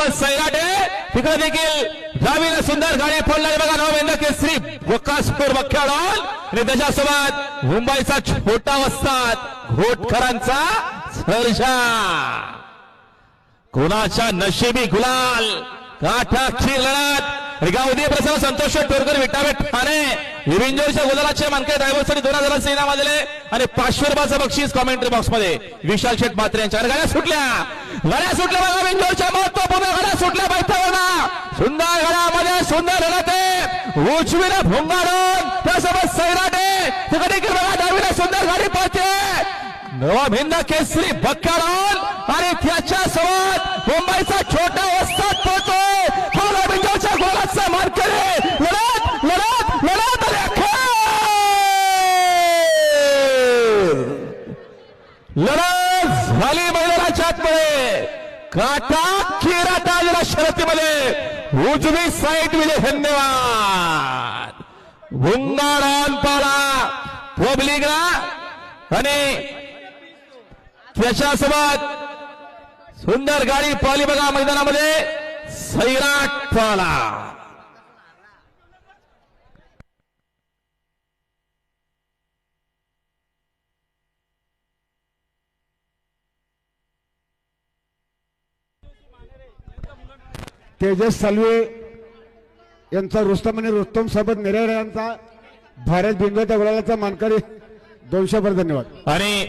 सोबत सैराट आहे तिकडे देखील डावीला सुंदर गाडी फोडणारी बघा नववेंद्र केसरी वकासपूर बख्याडॉल आणि त्याच्यासोबत मुंबईचा छोटा वस्तात घोटकरांचा सर्जा. कोणाच्या नशिबी गुलाल काठाक्षी लढत. गावदी प्रसन्न संतोष टोरकर विटावे ठाणे. विंजोरच्या गुलालाचे मानके ड्रायव्हरसाठी दोन हजार सेना वाजले. आणि पाचशे रुपयाचं बक्षीस कॉमेंट्री बॉक्समध्ये विशाल शेठ म्हात्रे यांच्या. गाड्या सुटल्या. गाड्या सुटल्या बघा विंजोरच्या महत्त्वपूर्ण गाड्या सुटल्या बैठा माझ्या सुंदर लढते उजवीला भोंगाडून त्यासोबत सैराटे. तिकडे बघा डावीला सुंदर गाडी पाहते नवा भिंद केसरी बक्काराल आणि त्याच्या सोबत मुंबईचा छोटा वस्ताद पोहतोय थोडा बिंजोच्या गोलाचा मार्केट लढत लढत लढत. लढत झाली मैदानाच्या आतमध्ये. काटा किरा टाळलेला शर्यतीमध्ये उजवी साईड विजय धन्यवाद. भुंगारान पाला पब्लिकला आणि त्याच्यासोबत सुंदर गाडी पाली बघा मैदानामध्ये सैराट पाला. तेजस सालवे यांचा रुस्तम आणि रुस्तम सोबत निरेर यांचा भारत बिंदू गुलालाचा मानकरी. दोनशे पर धन्यवाद. आणि